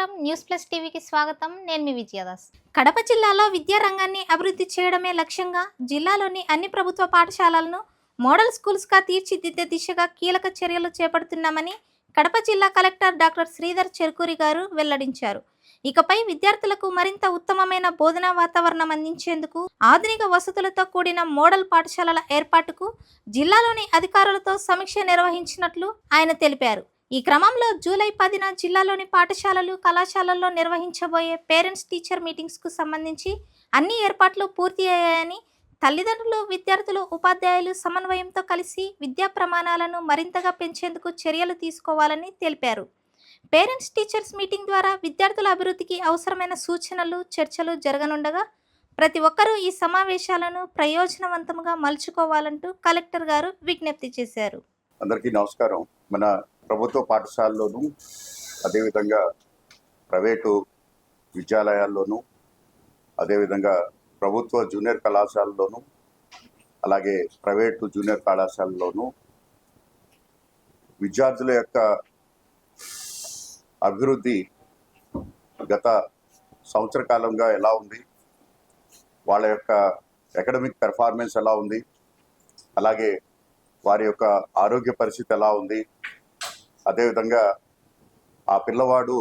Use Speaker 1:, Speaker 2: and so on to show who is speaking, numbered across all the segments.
Speaker 1: నమస్కారం. News plus టీవీకి స్వాగతం. నేను మీ విజయదాస్. కడప జిల్లాలో విద్యా రంగాన్ని అభివృద్ధి చేయడమే లక్ష్యంగా జిల్లాలోని అన్ని ప్రభుత్వ పాఠశాలలను మోడల్ స్కూల్స్గా తీర్చిదిద్దే దిశగా కీలక చర్యలు చేపడుతున్నామని కడప జిల్లా కలెక్టర్ డాక్టర్ శ్రీధర్ చెరుకూరి గారు వెల్లడించారు. ఇకపై విద్యార్థులకు మరింత ఉత్తమమైన బోధనా వాతావరణం అందించేందుకు ఆధునిక వసతులతో కూడిన మోడల్ పాఠశాలల ఏర్పాటుకు జిల్లాలోని అధికారులతో సమీక్ష నిర్వహించినట్లు ఆయన తెలిపారు. ఈ క్రమంలో జూలై పదిన జిల్లాలోని పాఠశాలలు కళాశాలల్లో నిర్వహించబోయే పేరెంట్స్ టీచర్ మీటింగ్స్కు సంబంధించి అన్ని ఏర్పాట్లు పూర్తి అయ్యాయని తల్లిదండ్రులు విద్యార్థులు ఉపాధ్యాయులు సమన్వయంతో కలిసి విద్యా ప్రమాణాలను మరింతగా పెంచేందుకు చర్యలు తీసుకోవాలని తెలిపారు. పేరెంట్స్ టీచర్స్ మీటింగ్ ద్వారా విద్యార్థుల అభివృద్ధికి అవసరమైన సూచనలు చర్చలు జరగనుండగా ప్రతి ఒక్కరూ ఈ సమావేశాలను ప్రయోజనవంతంగా మలుచుకోవాలంటూ కలెక్టర్ గారు విజ్ఞప్తి చేశారు.
Speaker 2: అందరికీ నమస్కారం. మన ప్రభుత్వ పాఠశాలలోను అదేవిధంగా ప్రైవేటు విద్యాలయాల్లోనూ అదేవిధంగా ప్రభుత్వ జూనియర్ కళాశాలలోను అలాగే ప్రైవేటు జూనియర్ కళాశాలలోను విద్యార్థుల యొక్క అభివృద్ధి గత సంవత్సర కాలంగా ఎలా ఉంది? వాళ్ళ యొక్క అకాడమిక్ పెర్ఫార్మెన్స్ ఎలా ఉంది? అలాగే వారి యొక్క ఆరోగ్య పరిస్థితి ఎలా ఉంది? అదేవిధంగా ఆ పిల్లవాడు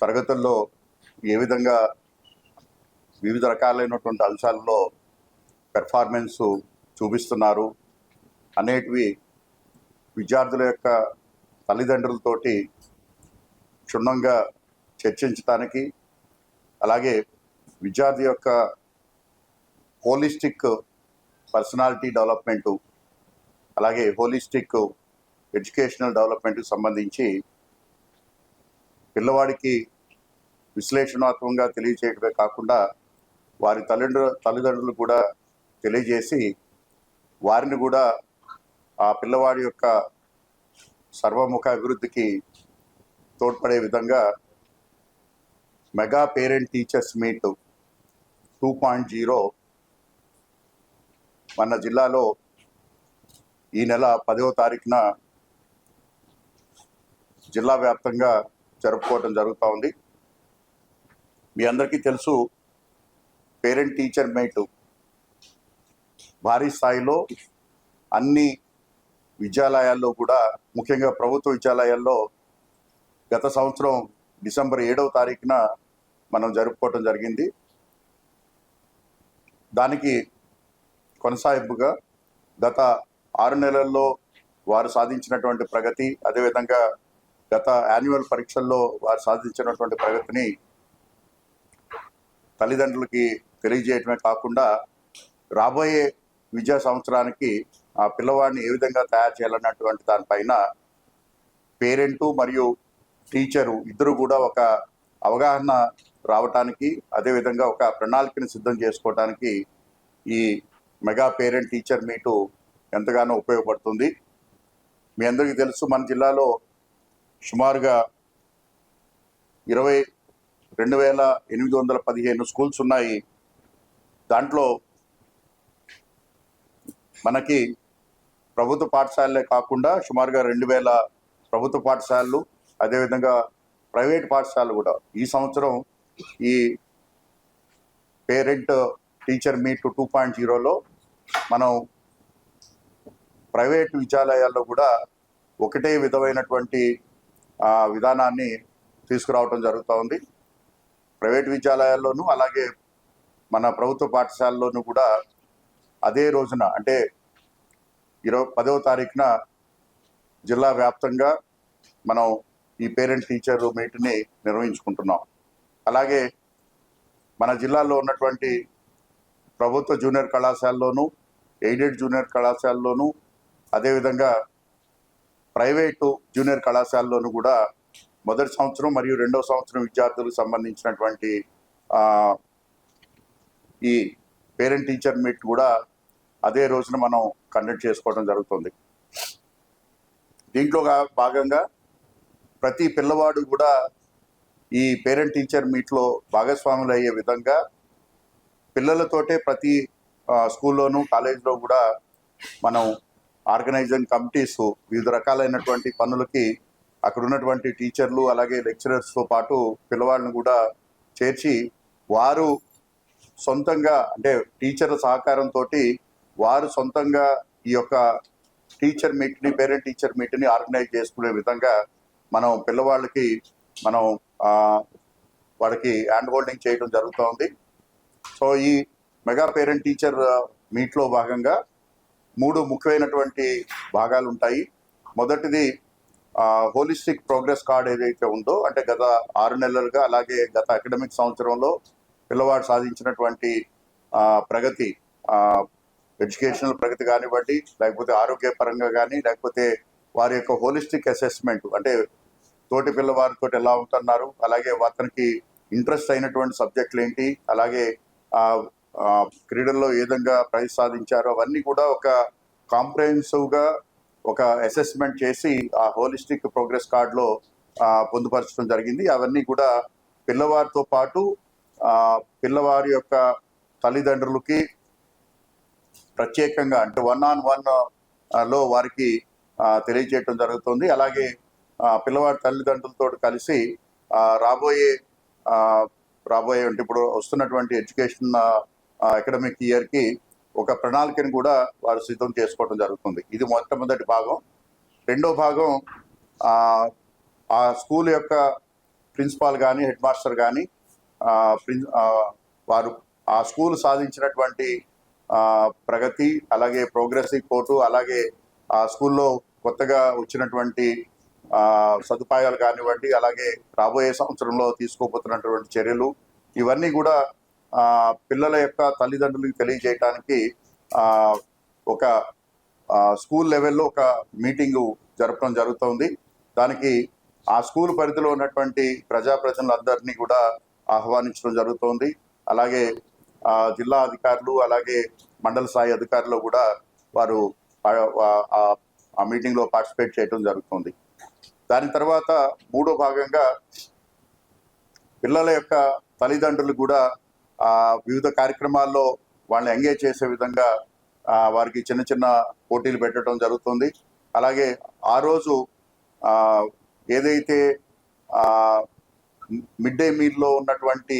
Speaker 2: తరగతుల్లో ఏ విధంగా వివిధ రకాలైనటువంటి అంశాలలో పెర్ఫార్మెన్స్ చూపిస్తున్నారు అనేటివి విద్యార్థుల యొక్క తల్లిదండ్రులతోటి క్షుణ్ణంగా చర్చించడానికి అలాగే విద్యార్థి యొక్క హోలిస్టిక్ పర్సనాలిటీ డెవలప్మెంటు అలాగే హోలిస్టిక్ ఎడ్యుకేషనల్ డెవలప్మెంట్కి సంబంధించి పిల్లవాడికి విశ్లేషణాత్మకంగా తెలియచేయడమే కాకుండా వారి తల్లిదండ్రుల తల్లిదండ్రులు కూడా తెలియజేసి వారిని కూడా ఆ పిల్లవాడి యొక్క సర్వముఖ అభివృద్ధికి తోడ్పడే విధంగా mega parent teachers meet two point zero మన జిల్లాలో ఈ నెల పదవ తారీఖున జిల్లా వ్యాప్తంగా జరుపుకోవడం జరుగుతూ ఉంది. మీ అందరికీ తెలుసు పేరెంట్ టీచర్ మేట్ భారీ స్థాయిలో అన్ని విద్యాలయాల్లో కూడా ముఖ్యంగా ప్రభుత్వ విద్యాలయాల్లో గత సంవత్సరం డిసెంబర్ ఏడవ తారీఖున మనం జరుపుకోవటం జరిగింది. దానికి కొనసాగింపుగా గత ఆరు నెలల్లో వారు సాధించినటువంటి ప్రగతి అదేవిధంగా గత యాన్యువల్ పరీక్షల్లో వారు సాధించినటువంటి ప్రగతిని తల్లిదండ్రులకి తెలియజేయటమే కాకుండా రాబోయే విద్యా సంవత్సరానికి ఆ పిల్లవాడిని ఏ విధంగా తయారు చేయాలన్నటువంటి దానిపైన పేరెంటు మరియు టీచరు ఇద్దరు కూడా ఒక అవగాహన రావటానికి అదేవిధంగా ఒక ప్రణాళికని సిద్ధం చేసుకోవడానికి ఈ మెగా పేరెంట్ టీచర్ మీటు ఎంతగానో ఉపయోగపడుతుంది. మీ అందరికీ తెలుసు మన జిల్లాలో సుమారుగా ఇరవై రెండు వేల ఎనిమిది వందల పదిహేను స్కూల్స్ ఉన్నాయి. దాంట్లో మనకి ప్రభుత్వ పాఠశాలలే కాకుండా సుమారుగా రెండు వేల ప్రభుత్వ పాఠశాలలు అదేవిధంగా ప్రైవేట్ పాఠశాలలు కూడా. ఈ సంవత్సరం ఈ parent teacher meet two point జీరోలో మనం ప్రైవేట్ విద్యాలయాల్లో కూడా ఒకటే విధమైనటువంటి విధానాన్ని తీసుకురావటం జరుగుతూ ఉంది ప్రైవేట్ విద్యాలయాల్లోనూ అలాగే మన ప్రభుత్వ పాఠశాలలోనూ కూడా అదే రోజున అంటే ఇరవై పదవ తారీఖున జిల్లా వ్యాప్తంగా మనం ఈ పేరెంట్ టీచర్ మీట్ని నిర్వహించుకుంటున్నాం. అలాగే మన జిల్లాలో ఉన్నటువంటి ప్రభుత్వ జూనియర్ కళాశాలలోను ఎయిడెడ్ జూనియర్ కళాశాలలోను అదేవిధంగా ప్రైవేటు జూనియర్ కళాశాలలోను కూడా మొదటి సంవత్సరం మరియు రెండవ సంవత్సరం విద్యార్థులకు సంబంధించినటువంటి ఈ పేరెంట్ టీచర్ మీట్ కూడా అదే రోజున మనం కండక్ట్ చేసుకోవడం జరుగుతుంది. దీంట్లో భాగంగా ప్రతి పిల్లవాడు కూడా ఈ పేరెంట్ టీచర్ మీట్లో భాగస్వాములు అయ్యే విధంగా పిల్లలతోటే ప్రతి స్కూల్లోనూ కాలేజీలో కూడా మనం ఆర్గనైజింగ్ కమిటీస్ వివిధ రకాలైనటువంటి పనులకి అక్కడ ఉన్నటువంటి టీచర్లు అలాగే లెక్చరర్స్తో పాటు పిల్లవాళ్ళని కూడా చేర్చి వారు సొంతంగా అంటే టీచర్ల సహకారంతో వారు సొంతంగా ఈ యొక్క టీచర్ మీట్ని పేరెంట్ టీచర్ మీట్ని ఆర్గనైజ్ చేసుకునే విధంగా మనం పిల్లవాళ్ళకి మనం వాళ్ళకి హ్యాండ్ హోల్డింగ్ చేయడం జరుగుతోంది. సో ఈ మెగా పేరెంట్ టీచర్ మీట్లో భాగంగా మూడు ముఖ్యమైనటువంటి భాగాలు ఉంటాయి మొదటిది హోలిస్టిక్ ప్రోగ్రెస్ కార్డ్ ఏదైతే ఉందో అంటే గత ఆరు నెలలుగా అలాగే గత అకాడమిక్ సంవత్సరంలో పిల్లవాడు సాధించినటువంటి ప్రగతి ఎడ్యుకేషనల్ ప్రగతి కానివ్వండి లేకపోతే ఆరోగ్యపరంగా కానీ లేకపోతే వారి యొక్క హోలిస్టిక్ అసెస్మెంట్ అంటే తోటి పిల్లవారితో ఎలా ఉంటున్నారు అలాగే అతనికి ఇంట్రెస్ట్ అయినటువంటి సబ్జెక్టులు ఏంటి అలాగే క్రీడల్లో ఏ విధంగా ప్రైజ్ సాధించారో అవన్నీ కూడా ఒక కాంప్రహెన్సివ్గా ఒక అసెస్మెంట్ చేసి ఆ హోలిస్టిక్ ప్రోగ్రెస్ కార్డులో పొందుపరచడం జరిగింది. అవన్నీ కూడా పిల్లవారితో పాటు పిల్లవారి యొక్క తల్లిదండ్రులకి ప్రత్యేకంగా అంటే వన్ ఆన్ వన్లో వారికి తెలియజేయటం జరుగుతుంది. అలాగే పిల్లవాడి తల్లిదండ్రులతో కలిసి రాబోయే రాబోయే అంటే ఇప్పుడు వస్తున్నటువంటి ఎడ్యుకేషన్ అకాడమిక్ ఇయర్కి ఒక ప్రణాళికను కూడా వారు సిద్ధం చేసుకోవడం జరుగుతుంది. ఇది మొట్టమొదటి భాగం. రెండో భాగం ఆ, స్కూల్ యొక్క ప్రిన్సిపాల్ కానీ హెడ్ మాస్టర్ కానీ వారు ఆ స్కూల్ సాధించినటువంటి ప్రగతి అలాగే ప్రోగ్రెస్ రిపోర్టు అలాగే ఆ స్కూల్లో కొత్తగా వచ్చినటువంటి సదుపాయాలు కానివ్వండి అలాగే రాబోయే సంవత్సరంలో తీసుకోబోతున్నటువంటి చర్యలు ఇవన్నీ కూడా పిల్లల యొక్క తల్లిదండ్రులకు తెలియజేయడానికి ఒక స్కూల్ లెవెల్లో ఒక మీటింగు జరపడం జరుగుతోంది. దానికి ఆ స్కూల్ పరిధిలో ఉన్నటువంటి ప్రజాప్రతినిధులందరినీ కూడా ఆహ్వానించడం జరుగుతోంది. అలాగే జిల్లా అధికారులు అలాగే మండల స్థాయి అధికారులు కూడా వారు ఆ- ఆ- మీటింగ్లో పార్టిసిపేట్ చేయడం జరుగుతుంది. దాని తర్వాత మూడో భాగంగా పిల్లల యొక్క తల్లిదండ్రులు కూడా వివిధ కార్యక్రమాల్లో వాళ్ళని ఎంగేజ్ చేసే విధంగా వారికి చిన్న చిన్న పోటీలు పెట్టడం జరుగుతుంది. అలాగే ఆ రోజు ఏదైతే మిడ్ డే మీల్లో ఉన్నటువంటి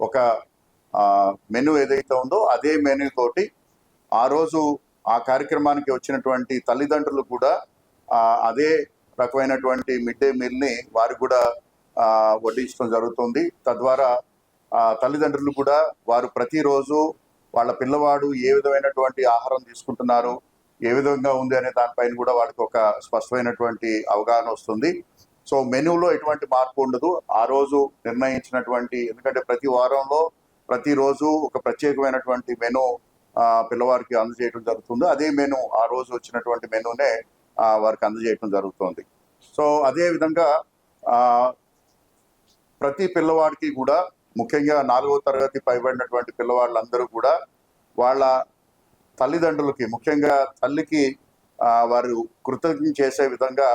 Speaker 2: ఒక మెను ఏదైతే ఉందో అదే మెనూ తోటి ఆ రోజు ఆ కార్యక్రమానికి వచ్చినటువంటి తల్లిదండ్రులు కూడా అదే రకమైనటువంటి మిడ్ డే మీల్ని వారు కూడా వడ్డించడం జరుగుతుంది. తద్వారా తల్లిదండ్రులు కూడా వారు ప్రతిరోజు వాళ్ళ పిల్లవాడు ఏ విధమైనటువంటి ఆహారం తీసుకుంటున్నారు ఏ విధంగా ఉంది అనే దానిపైన కూడా వాళ్ళకి ఒక స్పష్టమైనటువంటి అవగాహన వస్తుంది. సో మెనూలో ఎటువంటి మార్పు ఉండదు. ఆ రోజు నిర్ణయించినటువంటి ఎందుకంటే ప్రతి వారంలో ప్రతిరోజు ఒక ప్రత్యేకమైనటువంటి మెనూ ఆ, పిల్లవారికి అందజేయడం జరుగుతుంది. అదే మెనూ ఆ రోజు వచ్చినటువంటి మెనూనే వారికి అందజేయడం జరుగుతుంది. సో అదే విధంగా ప్రతి పిల్లవాడికి కూడా ముఖ్యంగా నాలుగో తరగతి పైబడినటువంటి పిల్లవాళ్ళందరూ కూడా వాళ్ళ తల్లిదండ్రులకి ముఖ్యంగా తల్లికి వారు కృతజ్ఞ చేసే విధంగా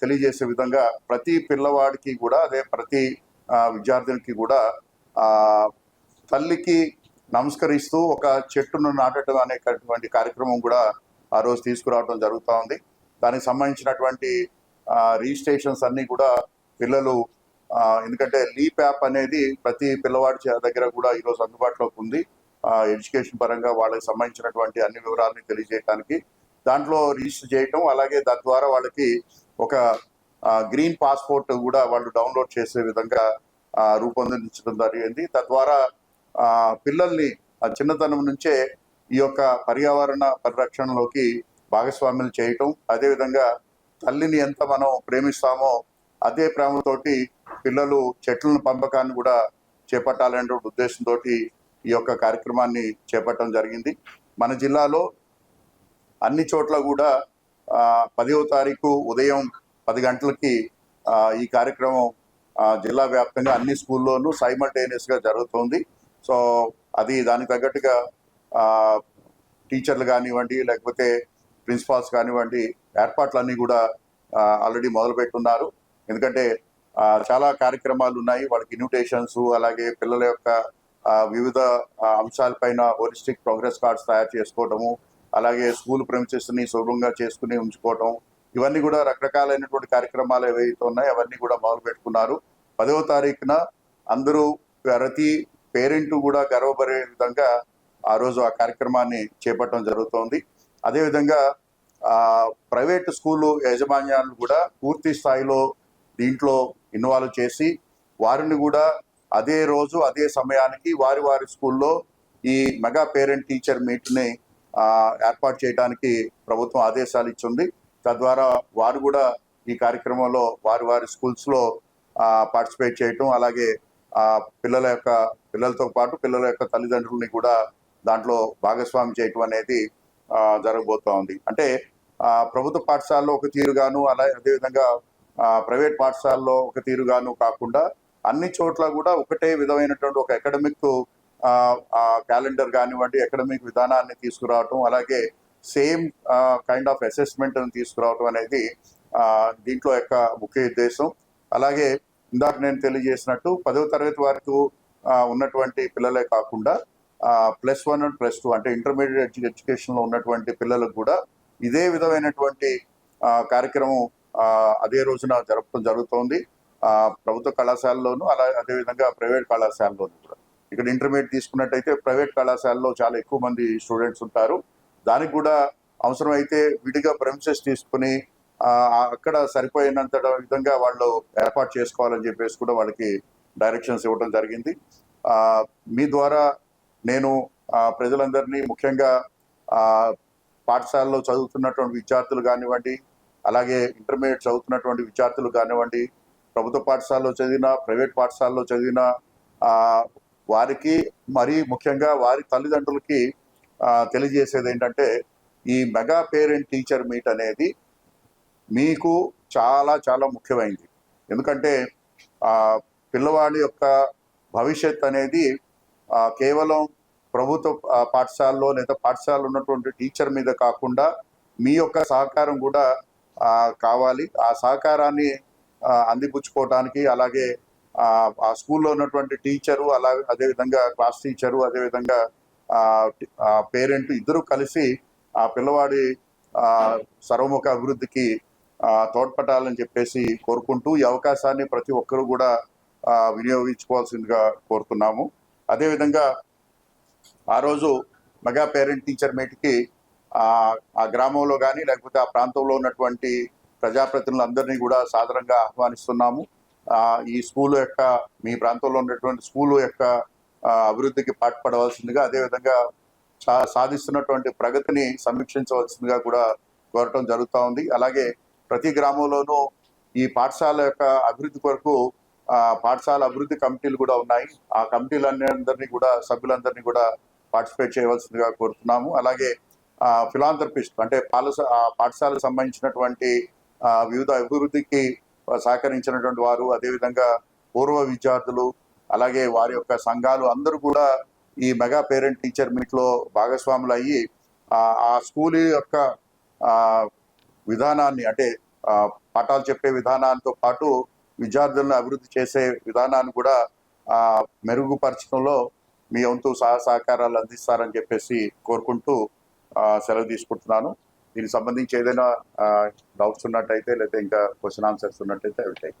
Speaker 2: తెలియజేసే విధంగా ప్రతి పిల్లవాడికి కూడా అదే ప్రతి విద్యార్థినికి కూడా తల్లికి నమస్కరిస్తూ ఒక చెట్టును నాటడం అనేటటువంటి కార్యక్రమం కూడా ఆ రోజు తీసుకురావడం జరుగుతూ ఉంది. దానికి సంబంధించినటువంటి రిజిస్ట్రేషన్స్ అన్నీ కూడా పిల్లలు ఎందుకంటే లీప్ యాప్ అనేది ప్రతి పిల్లవాడి చే- దగ్గర కూడా ఈరోజు అందుబాటులోకి ఉంది. ఎడ్యుకేషన్ పరంగా వాళ్ళకి సంబంధించినటువంటి అన్ని వివరాలని తెలియజేయడానికి దాంట్లో రిజిస్టర్ చేయటం అలాగే దాని ద్వారా వాళ్ళకి ఒక గ్రీన్ పాస్పోర్ట్ కూడా వాళ్ళు డౌన్లోడ్ చేసే విధంగా రూపొందించడం జరిగింది. తద్వారా పిల్లల్ని ఆ చిన్నతనం నుంచే ఈ యొక్క పర్యావరణ పరిరక్షణలోకి భాగస్వామ్యం చేయటం అదేవిధంగా తల్లిని ఎంత మనం ప్రేమిస్తామో అదే ప్రేమతో పిల్లలు చెట్లను పంపకాన్ని కూడా చేపట్టాలనే ఉద్దేశంతో ఈ యొక్క కార్యక్రమాన్ని చేపట్టడం జరిగింది. మన జిల్లాలో అన్ని చోట్ల కూడా పదవ తారీఖు ఉదయం పది గంటలకి ఈ కార్యక్రమం జిల్లా వ్యాప్తంగా అన్ని స్కూల్లోనూ సైమల్టేనియస్గా జరుగుతుంది. సో అది దానికి తగ్గట్టుగా టీచర్లు కానివ్వండి లేకపోతే ప్రిన్సిపాల్స్ కానివ్వండి ఏర్పాట్లన్నీ కూడా ఆల్రెడీ మొదలుపెట్టున్నారు. ఎందుకంటే చాలా కార్యక్రమాలు ఉన్నాయి. వాళ్ళకి ఇన్విటేషన్స్ అలాగే పిల్లల యొక్క వివిధ అంశాలపైన హోలిస్టిక్ ప్రోగ్రెస్ కార్డ్స్ తయారు చేసుకోవటము అలాగే స్కూల్ ప్రెమిసెస్ని సులభంగా చేసుకుని ఉంచుకోవటం ఇవన్నీ కూడా రకరకాలైనటువంటి కార్యక్రమాలు ఏవైతే ఉన్నాయో అవన్నీ కూడా మొదలు పెట్టుకున్నారు. పదవ తారీఖున అందరూ ప్రతి పేరెంట్ కూడా గర్వపడే విధంగా ఆ రోజు ఆ కార్యక్రమాన్ని చేపట్టడం జరుగుతోంది. అదేవిధంగా ప్రైవేట్ స్కూలు యాజమాన్యాలు కూడా పూర్తి స్థాయిలో దీంట్లో ఇన్వాల్వ్ చేసి వారిని కూడా అదే రోజు అదే సమయానికి వారి వారి స్కూల్లో ఈ మెగా పేరెంట్ టీచర్ మీట్ని ఏర్పాటు చేయడానికి ప్రభుత్వం ఆదేశాలు ఇచ్చింది. తద్వారా వారు కూడా ఈ కార్యక్రమంలో వారి వారి స్కూల్స్లో పార్టిసిపేట్ చేయటం అలాగే పిల్లల యొక్క పిల్లలతో పాటు పిల్లల యొక్క తల్లిదండ్రుల్ని కూడా దాంట్లో భాగస్వామి చేయటం అనేది జరగబోతోంది. అంటే ప్రభుత్వ పాఠశాలలో ఒక తీరుగాను అలా అదేవిధంగా ప్రైవేట్ పాఠశాలలో ఒక తీరుగాను కాకుండా అన్ని చోట్ల కూడా ఒకటే విధమైనటువంటి ఒక అకాడమిక్ క్యాలెండర్ కానివ్వండి అకాడమిక్ విధానాన్ని తీసుకురావటం అలాగే సేమ్ కైండ్ ఆఫ్ అసెస్మెంట్ తీసుకురావటం అనేది ఆ, దీంట్లో యొక్క ముఖ్య ఉద్దేశం. అలాగే ఇందాక నేను తెలియజేసినట్టు పదవ తరగతి వరకు ఉన్నటువంటి పిల్లలే కాకుండా plus one and plus two అంటే ఇంటర్మీడియట్ ఎడ్యుకేషన్లో ఉన్నటువంటి పిల్లలకు కూడా ఇదే విధమైనటువంటి ఆ, కార్యక్రమం అదే రోజున జరపడం జరుగుతోంది. ఆ, ప్రభుత్వ కళాశాలలోను అలా అదేవిధంగా ప్రైవేట్ కళాశాలలోను కూడా. ఇక్కడ ఇంటర్మీడియట్ తీసుకున్నట్టయితే ప్రైవేట్ కళాశాలలో చాలా ఎక్కువ మంది స్టూడెంట్స్ ఉంటారు. దానికి కూడా అవసరమైతే విడిగా ప్రెమిసెస్ తీసుకుని అక్కడ సరిపోయినంత విధంగా వాళ్ళు ఏర్పాటు చేసుకోవాలని చెప్పేసి కూడా వాళ్ళకి డైరెక్షన్స్ ఇవ్వడం జరిగింది. మీ ద్వారా నేను ప్రజలందరినీ ముఖ్యంగా పాఠశాలలో చదువుతున్నటువంటి విద్యార్థులు కానివ్వండి అలాగే ఇంటర్మీడియట్ చదువుతున్నటువంటి విద్యార్థులు కానివ్వండి ప్రభుత్వ పాఠశాలలో చదివిన ప్రైవేట్ పాఠశాలలో చదివిన వారికి మరీ ముఖ్యంగా వారి తల్లిదండ్రులకి తెలియజేసేది ఏంటంటే ఈ మెగా పేరెంట్ టీచర్ మీట్ అనేది మీకు చాలా చాలా ముఖ్యమైనది ఎందుకంటే పిల్లవాడి యొక్క భవిష్యత్ అనేది కేవలం ప్రభుత్వ పాఠశాలలో లేదా పాఠశాలలో ఉన్నటువంటి టీచర్ మీద కాకుండా మీ యొక్క సహకారం కూడా కావాలి. ఆ సహకారాన్ని అందిపుచ్చుకోవటానికి అలాగే ఆ, స్కూల్లో ఉన్నటువంటి టీచరు అలా అదేవిధంగా క్లాస్ టీచరు అదేవిధంగా పేరెంట్ ఇద్దరు కలిసి ఆ పిల్లవాడి ఆ, సర్వముఖ అభివృద్ధికి ఆ, తోడ్పడాలని చెప్పేసి కోరుకుంటూ ఈ అవకాశాన్ని ప్రతి ఒక్కరూ కూడా ఆ, వినియోగించుకోవాల్సిందిగా కోరుతున్నాము. అదేవిధంగా ఆ రోజు మెగా పేరెంట్ టీచర్ మీట్కి ఆ ఆ గ్రామంలో కానీ లేకపోతే ఆ ప్రాంతంలో ఉన్నటువంటి ప్రజాప్రతినిధులందరినీ కూడా సాధారణంగా ఆహ్వానిస్తున్నాము. ఆ, ఈ స్కూల్ యొక్క మీ ప్రాంతంలో ఉన్నటువంటి స్కూల్ యొక్క అభివృద్ధికి పాటుపడవలసిందిగా అదేవిధంగా సా- సాధిస్తున్నటువంటి ప్రగతిని సమీక్షించవలసిందిగా కూడా కోరటం జరుగుతూ ఉంది. అలాగే ప్రతి గ్రామంలోనూ ఈ పాఠశాల యొక్క అభివృద్ధి కొరకు పాఠశాల అభివృద్ధి కమిటీలు కూడా ఉన్నాయి. ఆ కమిటీలన్నిందరినీ కూడా సభ్యులందరినీ కూడా పార్టిసిపేట్ చేయవలసిందిగా కోరుతున్నాము. అలాగే ఫిలాంథ్రపిస్ట్ అంటే పాలస ఆ పాఠశాలకు సంబంధించినటువంటి ఆ, వివిధ అభివృద్ధికి సహకరించినటువంటి వారు అదేవిధంగా పూర్వ విద్యార్థులు అలాగే వారి యొక్క సంఘాలు అందరూ కూడా ఈ మెగా పేరెంట్ టీచర్ మీట్లో భాగస్వాములు అయ్యి ఆ స్కూల్ యొక్క ఆ, విధానాన్ని అంటే ఆ, పాఠాలు చెప్పే విధానాలతో పాటు విద్యార్థులను అభివృద్ధి చేసే విధానాన్ని కూడా మెరుగుపరచడంలో మీ వంతు సహ సహకారాలు అందిస్తారని చెప్పేసి కోరుకుంటూ సెలవు తీసుకుంటున్నాను. దీనికి సంబంధించి ఏదైనా డౌట్స్ ఉన్నట్టయితే లేకపోతే ఇంకా క్వశ్చన్ ఆన్సర్స్ ఉన్నట్టయితే అవి టైప్